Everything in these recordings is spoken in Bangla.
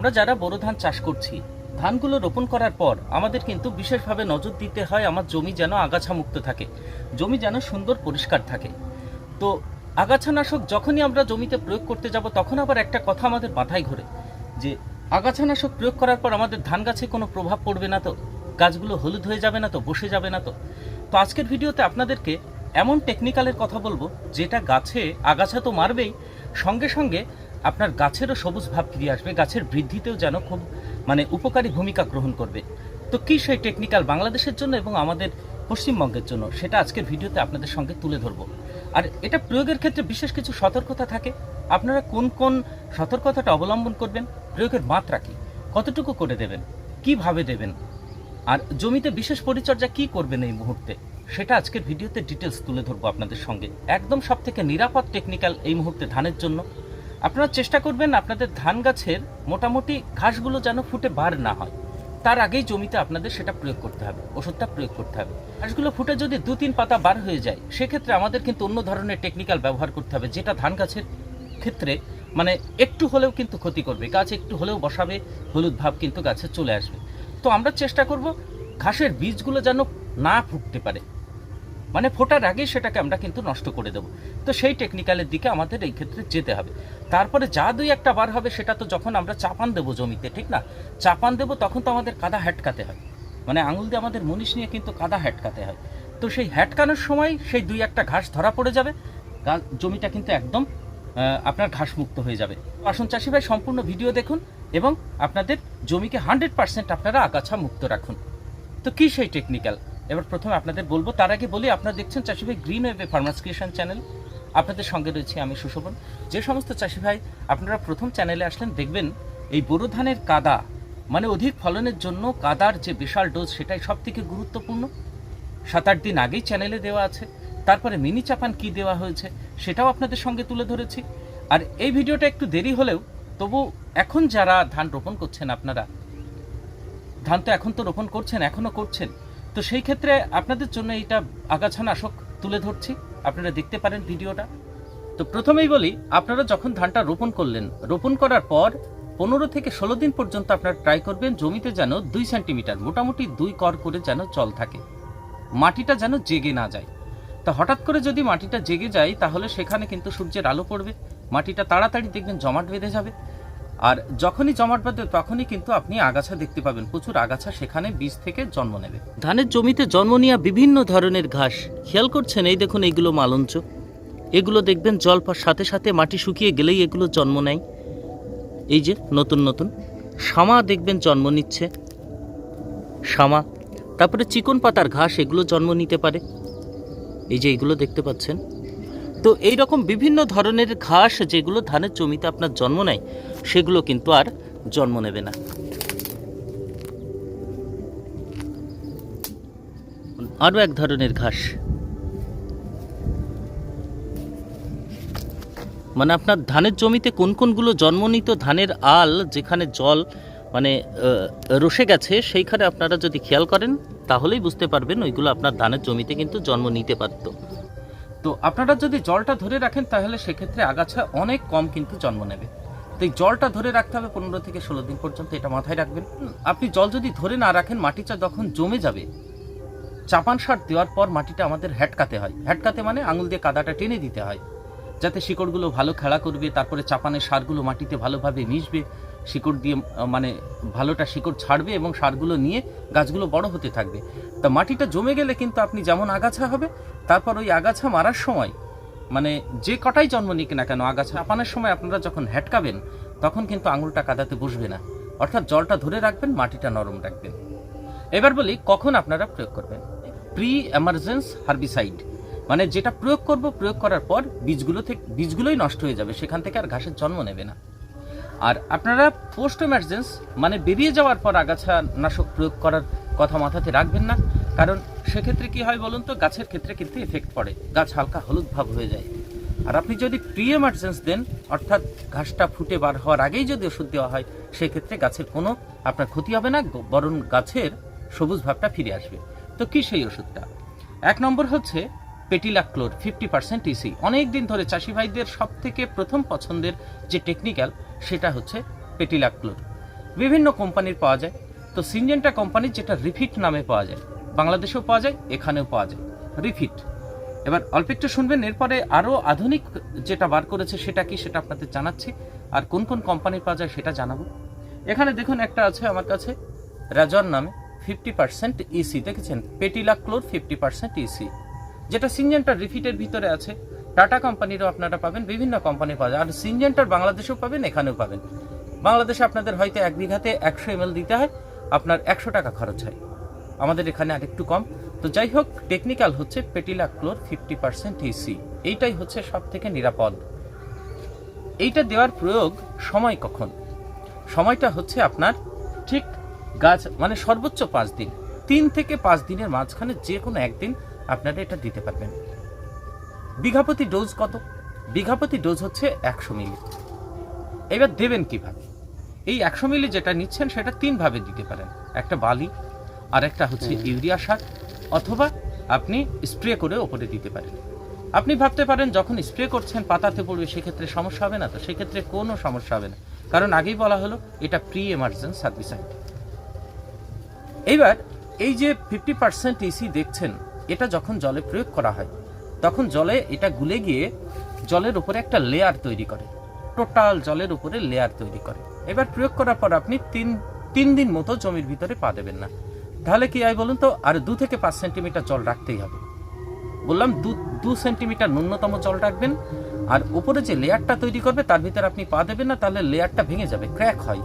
আমরা যারা বোরো ধান চাষ করছি, ধানগুলো রোপণ করার পর আমাদের কিন্তু বিশেষভাবে নজর দিতে হয় আমার জমি যেন আগাছা মুক্ত থাকে, জমি যেন সুন্দর পরিষ্কার থাকে। তো আগাছানাশক যখনই আমরা জমিতে প্রয়োগ করতে যাব, তখন আবার একটা কথা আমাদের মাথায় ঘোরে, যে আগাছানাশক প্রয়োগ করার পর আমাদের ধান গাছে কোনো প্রভাব পড়বে না তো, গাছগুলো হলুদ হয়ে যাবে না তো, বসে যাবে না তো। তো আজকের ভিডিওতে আপনাদেরকে এমন টেকনিক্যালের কথা বলব, যেটা গাছে আগাছা তো মারবেই, সঙ্গে সঙ্গে আপনার গাছেরও সবুজ ভাব ফিরিয়ে আসবে, গাছের বৃদ্ধিতেও যেন খুব মানে উপকারী ভূমিকা গ্রহণ করবে। তো কি সেই টেকনিক্যাল বাংলাদেশের জন্য এবং আমাদের পশ্চিমবঙ্গের জন্য? সেটা আজকের ভিডিওতে আপনাদের সঙ্গে তুলে ধরবো। আর এটা প্রয়োগের ক্ষেত্রে বিশেষ কিছু সতর্কতা থাকে? আপনারা কোন কোন সতর্কতাটা অবলম্বন করবেন? প্রয়োগের মাত্রা কি? কতটুকু করে দেবেন? কীভাবে দেবেন? আর জমিতে বিশেষ পরিচর্যা কি করবেন এই মুহূর্তে? সেটা আজকের ভিডিওতে ডিটেলস তুলে ধরবো আপনাদের সঙ্গে। একদম সব থেকে নিরাপদ টেকনিক্যাল এই মুহূর্তে ধানের জন্য। আপনারা চেষ্টা করবেন আপনাদের ধান গাছের মোটামুটি ঘাসগুলো যেন ফুটে বার না হয়। তার আগেই জমিতে আপনাদের সেটা প্রয়োগ করতে হবে, ওষুধটা প্রয়োগ করতে হবে। ঘাসগুলো ফুটে যদি দু তিন পাতা বার হয়ে যায়, সেক্ষেত্রে আমাদের কিন্তু অন্য ধরনের টেকনিক্যাল ব্যবহার করতে হবে, যেটা ধান গাছের ক্ষেত্রে মানে একটু হলেও কিন্তু ক্ষতি করবে, গাছ একটু হলেও বসাবে, হলুদ ভাব কিন্তু গাছে চলে আসবে। তো আমরা চেষ্টা করব ঘাসের বীজগুলো যেন না ফুটতে পারে। মানে ফোটার আগেই সেটাকে আমরা কিন্তু নষ্ট করে দেবো। তো সেই টেকনিক্যালের দিকে আমাদের এই ক্ষেত্রে যেতে হবে। তারপরে যা দুই একটা বার হবে সেটা তো যখন আমরা চাপান দেবো জমিতে, ঠিক না? চাপান দেবো তখন তো আমাদের কাদা হ্যাটকাতে হয়। মানে আঙুল দিয়ে আমাদের মনীষ নিয়ে কিন্তু কাদা হ্যাটকাতে হয়। তো সেই হ্যাটকানোর সময় সেই দুই একটা ঘাস ধরা পড়ে যাবে। জমিটা কিন্তু একদম আপনার ঘাস মুক্ত হয়ে যাবে। আসুন চাষি ভাই, সম্পূর্ণ ভিডিও দেখুন এবং আপনাদের জমিকে হান্ড্রেড পার্সেন্ট আপনারা আগাছা মুক্ত রাখুন। তো কি সেই টেকনিক্যাল এবার প্রথমে আপনাদের বলব, তার আগে বলি, আপনারা দেখছেন চাষি ভাই গ্রিন ওয়েবে ফার্মার্স ক্রিয়েশন চ্যানেল। আপনাদের সঙ্গে রয়েছে আমি সুশোভন। যে সমস্ত চাষি ভাই আপনারা প্রথম চ্যানেলে আসলেন, দেখবেন এই বোরো ধানের কাদা মানে অধিক ফলনের জন্য কাদার যে বিশাল ডোজ, সেটাই সব থেকে গুরুত্বপূর্ণ। সাত আট দিন আগেই চ্যানেলে দেওয়া আছে। তারপরে মিনি চাপান কি দেওয়া হয়েছে, সেটাও আপনাদের সঙ্গে তুলে ধরেছি। আর এই ভিডিওটা একটু দেরি হলেও, তবু এখন যারা ধান রোপণ করছেন আপনারা, ধান তো এখন তো রোপণ করছেন এখনও করছেন তো সেই ক্ষেত্রে আপনাদের জন্য এইটা আগাছানাশক তুলে ধরছি। আপনারা দেখতে পারেন ভিডিওটা। তো প্রথমেই বলি, আপনারা যখন ধানটা রোপণ করলেন, রোপণ করার পর পনেরো থেকে ষোলো দিন পর্যন্ত আপনারা ট্রাই করবেন জমিতে যেন দুই সেন্টিমিটার মোটামুটি দুই কর করে যেন জল থাকে। মাটিটা যেন জেগে না যায়। তা হঠাৎ করে যদি মাটিটা জেগে যায়, তাহলে সেখানে কিন্তু সূর্যের আলো পড়বে। মাটিটা তাড়াতাড়ি দেখবেন জমাট বেঁধে যাবে। আর যখনই জমাট বাঁধবে, তখনই কিন্তু আপনি আগাছা দেখতে পাবেন। প্রচুর আগাছা সেখানে বীজ থেকে জন্ম নেবে। ধানের জমিতে জন্ম নেওয়া বিভিন্ন ধরনের ঘাস। খেয়াল করছেন? এই দেখুন, এইগুলো মালঞ্চ। এগুলো দেখবেন, জল পাওয়ার সাথে সাথে মাটি শুকিয়ে গেলেই এগুলো জন্ম নেয়। এই যে, নতুন নতুন। শামা দেখবেন জন্ম নিচ্ছে। শামা। তারপরে চিকন পাতার ঘাস, এগুলো জন্ম নিতে পারে। এই যে, এগুলো দেখতে পাচ্ছেন? তো এই রকম বিভিন্ন ধরনের ঘাস যেগুলো ধানের জমিতে আপনার জন্ম নেয়, সেগুলো কিন্তু আর জন্ম নেবে না। আরও এক ধরনের ঘাস। মানে আপনার ধানের জমিতে কোন কোনগুলো জন্ম নিত ধানের আল, যেখানে জল মানে রসে গেছে, সেইখানে আপনারা যদি খেয়াল করেন, তাহলেই বুঝতে পারবেন ওইগুলো আপনার ধানের জমিতে কিন্তু জন্ম নিতে পারত। তো আপনারা যদি জলটা ধরে রাখেন, তাহলে সেক্ষেত্রে আগাছা অনেক কম কিন্তু জন্ম নেবে। তো এই জলটা ধরে রাখতে হবে পনেরো থেকে ষোলো দিন পর্যন্ত, এটা মাথায় রাখবেন। আপনি জল যদি ধরে না রাখেন, মাটিটা যখন জমে যাবে, চাপান সার দেওয়ার পর মাটিটা আমাদের হ্যাটকাতে হয়। হ্যাটকাতে মানে আঙুল দিয়ে কাদাটা টেনে দিতে হয়, যাতে শিকড়গুলো ভালো খেলা করবে, তারপরে চাপানের সারগুলো মাটিতে ভালোভাবে মিশবে, শিকড় দিয়ে মানে ভালোটা শিকড় ছাড়বে এবং সারগুলো নিয়ে গাছগুলো বড় হতে থাকবে। তা মাটিটা জমে গেলে কিন্তু আপনি যেমন আগাছা হবে তারপর ওই আগাছা মারার সময় মানে যে কটাই জন্ম নিক না কেন, আগাছা চাপানের সময় আপনারা যখন হ্যাটকাবেন তখন কিন্তু আঙুলটা কাদাতে বসবে না। অর্থাৎ জলটা ধরে রাখবেন, মাটিটা নরম রাখবেন। এবার বলি, কখন আপনারা প্রয়োগ করবেন? প্রি এমার্জেন্স হার্বিসাইড মানে যেটা প্রয়োগ করব, প্রয়োগ করার পর বীজগুলো থেকে, বীজগুলোই নষ্ট হয়ে যাবে, সেখান থেকে আর ঘাসের জন্ম নেবে না। আর আপনারা পোস্ট এমার্জেন্স মানে বেরিয়ে যাওয়ার পর আগাছা নাশক প্রয়োগ করার কথা মাথাতে রাখবেন না। কারণ সেক্ষেত্রে কি হয় বলুন তো, গাছের ক্ষেত্রে কিন্তু এফেক্ট পড়ে। গাছ হালকা হলুদ ভাব হয়ে যায়। আর আপনি যদি প্রি এমার্জেন্স দেন, অর্থাৎ ঘাসটা ফুটে বার হওয়ার আগেই যদি ওষুধ দেওয়া হয়, সেক্ষেত্রে গাছের কোনো আপনার ক্ষতি হবে না বরং গাছের সবুজ ভাবটা ফিরে আসবে। তো কি সেই ওষুধটা? এক নম্বর হচ্ছে পেটিলাক্লোর ফিফটি পার্সেন্ট ইসি অনেক দিন ধরে চাষি ভাইদের সব থেকে প্রথম পছন্দের যে টেকনিক্যাল সেটা হচ্ছে পেটিলাক্লোর বিভিন্ন কোম্পানির পাওয়া যায়। তো সিনজেন্টা কোম্পানির যেটা রিফিট নামে পাওয়া যায়। বাংলাদেশেও পাওয়া যায়, এখানেও পাওয়া যায়। রিফিট। এবার অল্প একটু শুনবেন, এরপরে আরও আধুনিক যেটা বার করেছে সেটা কি সেটা আপনাদের জানাচ্ছি। আর কোন কোন কোম্পানির পাওয়া যায় সেটা জানাব। এখানে দেখুন একটা আছে আমার কাছে, রাজন নামে ফিফটি পার্সেন্ট ইসি দেখেছেন? Pretilachlor fifty percent EC যেটা সিনজেন্টার রিফিটের ভিতরে আছে। টাটা কোম্পানিরও আপনারা পাবেন, বিভিন্ন কোম্পানি পাওয়া যায়। আর সিনজেন্টার বাংলাদেশেও পাবেন, এখানেও পাবেন। বাংলাদেশে আপনাদের হয়তো এক বিঘাতে একশো এমএল দিতে হয়, আপনার একশো টাকা খরচ হয়। আমাদের এখানে আরেকটু কম। তো যাই হোক টেকনিক্যাল হচ্ছে pretilachlor fifty percent EC এইটাই হচ্ছে সব থেকে নিরাপদ। এইটা দেওয়ার প্রয়োগ সময় কখন? সময়টা হচ্ছে আপনার ঠিক গাছ মানে সর্বোচ্চ পাঁচ দিন। তিন থেকে পাঁচ দিনের মাঝখানে যে কোনো একদিন আপনারা এটা দিতে পারবেন। বিঘাপতি ডোজ কত? বিঘাপতি ডোজ হচ্ছে একশো মিলি। এবার দেবেন কীভাবে? এই একশো মিলি যেটা নিচ্ছেন, সেটা তিনভাবে দিতে পারেন। একটা বালি আর একটা হচ্ছে ইউরিয়া সার অথবা আপনি স্প্রে করে ওপরে দিতে পারেন। আপনি ভাবতে পারেন যখন স্প্রে করছেন পাতাতে পড়বে সেক্ষেত্রে সমস্যা হবে না তো? সেক্ষেত্রে কোনো সমস্যা হবে না। কারণ আগেই বলা হলো এটা প্রি এমার্জেন্স সার্ভিসাইড। এইবার এই যে ফিফটি পার্সেন্ট ইসি দেখছেন এটা যখন জলে প্রয়োগ করা হয় তখন জলে এটা গুলে গিয়ে জলের উপরে একটা লেয়ার তৈরি করে। টোটাল জলের উপরে লেয়ার তৈরি করে। এবার প্রয়োগ করার পর আপনি তিন তিন দিন মতো জমির ভিতরে পা দেবেন না। তাহলে কি হয় বলুন তো? আর দু থেকে পাঁচ সেন্টিমিটার জল রাখতেই হবে। বললাম দু দু সেন্টিমিটার ন্যূনতম জল রাখবেন, আর উপরে যে লেয়ারটা তৈরি করবে তার ভিতরে আপনি পা দেবেন না, তাহলে লেয়ারটা ভেঙে যাবে, ক্র্যাক হয়।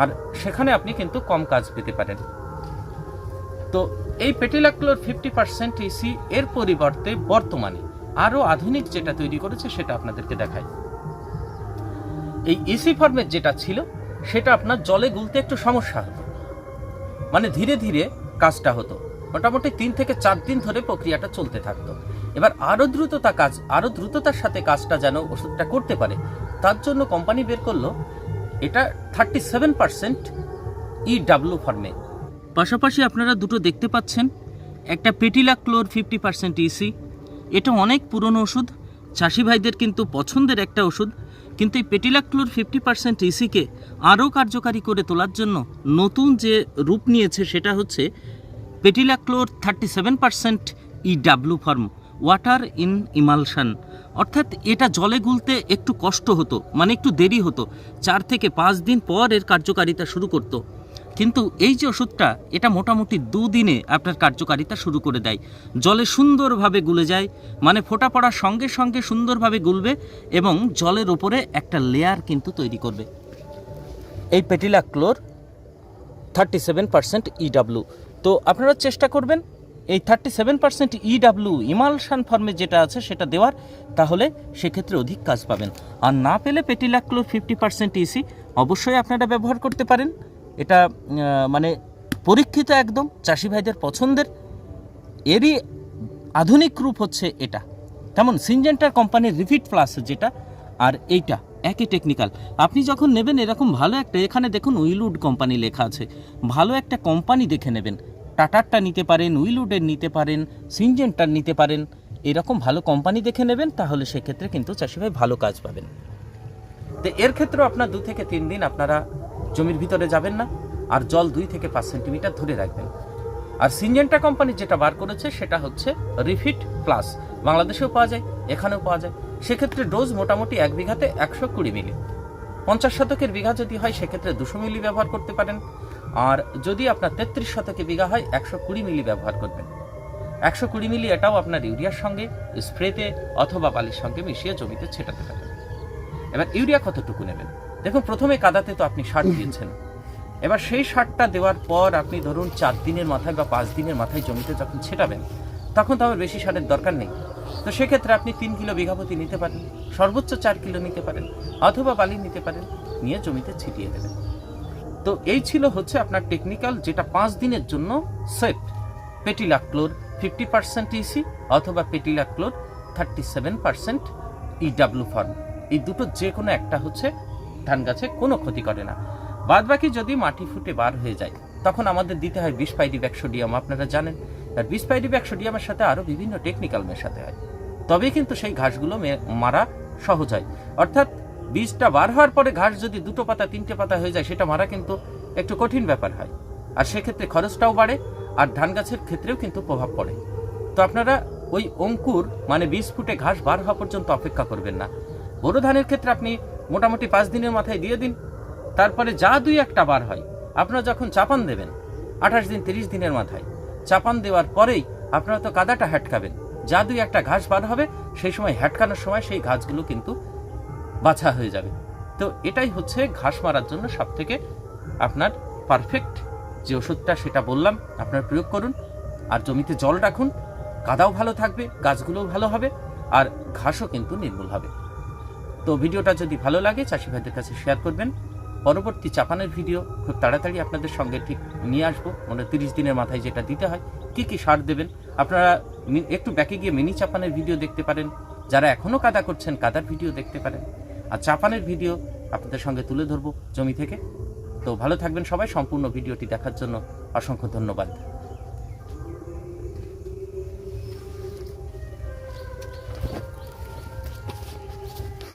আর সেখানে আপনি কিন্তু কম কাজ পেতে পারেন। তো এই পেটিলাক্লোর ফিফটি পার্সেন্ট ইসি এর পরিবর্তে বর্তমানে আরও আধুনিক যেটা তৈরি করেছে সেটা আপনাদেরকে দেখাই। এই ইসি ফর্মের যেটা ছিল, সেটা আপনার জলে গুলতে একটু সমস্যা হতো। মানে ধীরে ধীরে কাজটা হতো। মোটামুটি তিন থেকে চার দিন ধরে প্রক্রিয়াটা চলতে থাকতো। এবার আরও দ্রুততা কাজ আরও দ্রুততার সাথে কাজটা যেন ওষুধটা করতে পারে, তার জন্য কোম্পানি বের করল এটা থার্টি সেভেন পার্সেন্ট ইডাব্লিউ ফর্মে পাশাপাশি আপনারা দুটো দেখতে পাচ্ছেন, একটা pretilachlor fifty percent EC এটা অনেক পুরনো ওষুধ, চাষি ভাইদের কিন্তু পছন্দের একটা ওষুধ কিন্তু এই পেটিলাক্লুর ফিফটি পার্সেন্ট ইসিকে আরও কার্যকারী করে তোলার জন্য নতুন যে রূপ নিয়েছে সেটা হচ্ছে pretilachlor thirty seven percent EW form, water in emulsion. অর্থাৎ এটা জলে গুলতে একটু কষ্ট হতো মানে একটু দেরি হতো, চার থেকে পাঁচ দিন পর এর কার্যকারিতা শুরু করতো। কিন্তু এই যে ওষুধটা, এটা মোটামুটি দুদিনে আপনার কার্যকারিতা শুরু করে দেয়। জলে সুন্দরভাবে গুলে যায় মানে ফোটা পড়ার সঙ্গে সঙ্গে সুন্দরভাবে গুলবে এবং জলের ওপরে একটা লেয়ার কিন্তু তৈরি করবে। এই pretilachlor thirty seven percent EW তো আপনারা চেষ্টা করবেন এই thirty seven percent EW emulsion ফর্মে যেটা আছে সেটা দেওয়ার, তাহলে সেক্ষেত্রে অধিক কাজ পাবেন। আর না পেলে পেটিলাক্লোর ফিফটি পার্সেন্ট ইসি অবশ্যই আপনারা ব্যবহার করতে পারেন। এটা মানে পরীক্ষিত একদম চাষি ভাইদের পছন্দের। এরই আধুনিক রূপ হচ্ছে এটা। তেমন সিনজেন্টার কোম্পানির রিফিট প্লাস যেটা আর এইটা, একই টেকনিক্যাল আপনি যখন নেবেন এরকম ভালো একটা, এখানে দেখুন উইলউড কোম্পানি লেখা আছে। ভালো একটা কোম্পানি দেখে নেবেন। টাটারটা নিতে পারেন উইলউডের নিতে পারেন সিনজেন্টার নিতে পারেন, এরকম ভালো কোম্পানি দেখে নেবেন, তাহলে সেক্ষেত্রে কিন্তু চাষি ভাই ভালো কাজ পাবেন। তো এর ক্ষেত্রেও আপনার দু থেকে তিন দিন আপনারা জমির ভিতরে যাবেন না, আর জল দুই থেকে পাঁচ সেন্টিমিটার ধরে রাখবেন। আর সিনজেন্টা কোম্পানি যেটা বার করেছে, সেটা হচ্ছে রিফিট প্লাস। বাংলাদেশেও পাওয়া যায়, এখানেও পাওয়া যায়। সেক্ষেত্রে ডোজ মোটামুটি এক বিঘাতে একশো কুড়ি মিলি। পঞ্চাশ শতকের বিঘা যদি হয়, সেক্ষেত্রে দুশো মিলি ব্যবহার করতে পারেন। আর যদি আপনার তেত্রিশ শতকে বিঘা হয়, একশো কুড়ি মিলি ব্যবহার করবেন। একশো কুড়ি মিলি এটাও আপনার ইউরিয়ার সঙ্গে, স্প্রেতে অথবা বালির সঙ্গে মিশিয়ে জমিতে ছেটাতে পারেন। এবার ইউরিয়া কতটুকু নেবেন? দেখুন, প্রথমে কাদাতে তো আপনি সার দিয়েছেন। এবার সেই সারটা দেওয়ার পর আপনি ধরুন চার দিনের মাথায় বা পাঁচ দিনের মাথায় জমিতে যখন ছেটাবেন, তখন তো আমার বেশি সারের দরকার নেই। তো সেক্ষেত্রে আপনি তিন কিলো বিঘাপতি নিতে পারেন, সর্বোচ্চ চার কিলো নিতে পারেন, অথবা বালি নিতে পারেন, নিয়ে জমিতে ছিটিয়ে দেবেন। তো এই ছিল হচ্ছে আপনার টেকনিক্যাল যেটা পাঁচ দিনের জন্য set pretilachlor fifty percent EC অথবা pretilachlor thirty seven percent EW form এই দুটো যে কোনো একটা হচ্ছে ধান গাছে কোনো ক্ষতি করে না। বাদ বাকি যদি মাটি ফুটে বার হয়ে যায়, তখন আমাদের দিতে হয় বিষ পাইডিব্যাক সোডিয়াম, আপনারা জানেন। আর বিষ পাইডিব্যাক সোডিয়ামের সাথে আরও বিভিন্ন টেকনিক্যাল মেশাতে হয়। তবে কিন্তু সেই ঘাসগুলো মারা সহজ হয়। অর্থাৎ বীজটা বার হওয়ার পরে ঘাস যদি দুটো পাতা, তিনটে পাতা হয়ে যায়, সেটা মারা কিন্তু একটু কঠিন ব্যাপার হয়। আর সেক্ষেত্রে খরচটাও বাড়ে, আর ধান গাছের ক্ষেত্রেও কিন্তু প্রভাব পড়ে। তো আপনারা ওই অঙ্কুর মানে বীজ ফুটে ঘাস বার হওয়া পর্যন্ত অপেক্ষা করবেন না। বোরো ধানের ক্ষেত্রে আপনি মোটামুটি পাঁচ দিনের মাথায় দিয়ে দিন। তারপরে যা দুই একটা বার হয়, আপনারা যখন চাপান দেবেন, আঠাশ দিন, তিরিশ দিনের মাথায়, চাপান দেওয়ার পরেই আপনারা তো কাদাটা হ্যাটকাবেন যা দুই একটা ঘাস বার হবে, সেই সময় হ্যাটকানোর সময় সেই ঘাসগুলো কিন্তু বাছা হয়ে যাবে। তো এটাই হচ্ছে ঘাস মারার জন্য সব থেকে আপনার পারফেক্ট যে ওষুধটা সেটা বললাম, আপনার প্রয়োগ করুন। আর জমিতে জল রাখুন, কাদাও ভালো থাকবে, গাছগুলোও ভালো হবে, আর ঘাসও কিন্তু নির্মূল হবে। তো ভিডিওটা যদি ভালো লাগে, চাষি ভাইদের কাছে শেয়ার করবেন। পরবর্তী চাপানের ভিডিও খুব তাড়াতাড়ি আপনাদের সঙ্গে ঠিক নিয়ে আসব। মানে তিরিশ দিনের মাথায় যেটা দিতে হয়, কি কি সার দেবেন। আপনারা একটু ব্যাকে গিয়ে মিনি চাপানের ভিডিও দেখতে পারেন। যারা এখনও কাদা করছেন, কাদার ভিডিও দেখতে পারেন। আর চাপানের ভিডিও আপনাদের সঙ্গে তুলে ধরবো জমি থেকে। তো ভালো থাকবেন সবাই। সম্পূর্ণ ভিডিওটি দেখার জন্য অসংখ্য ধন্যবাদ।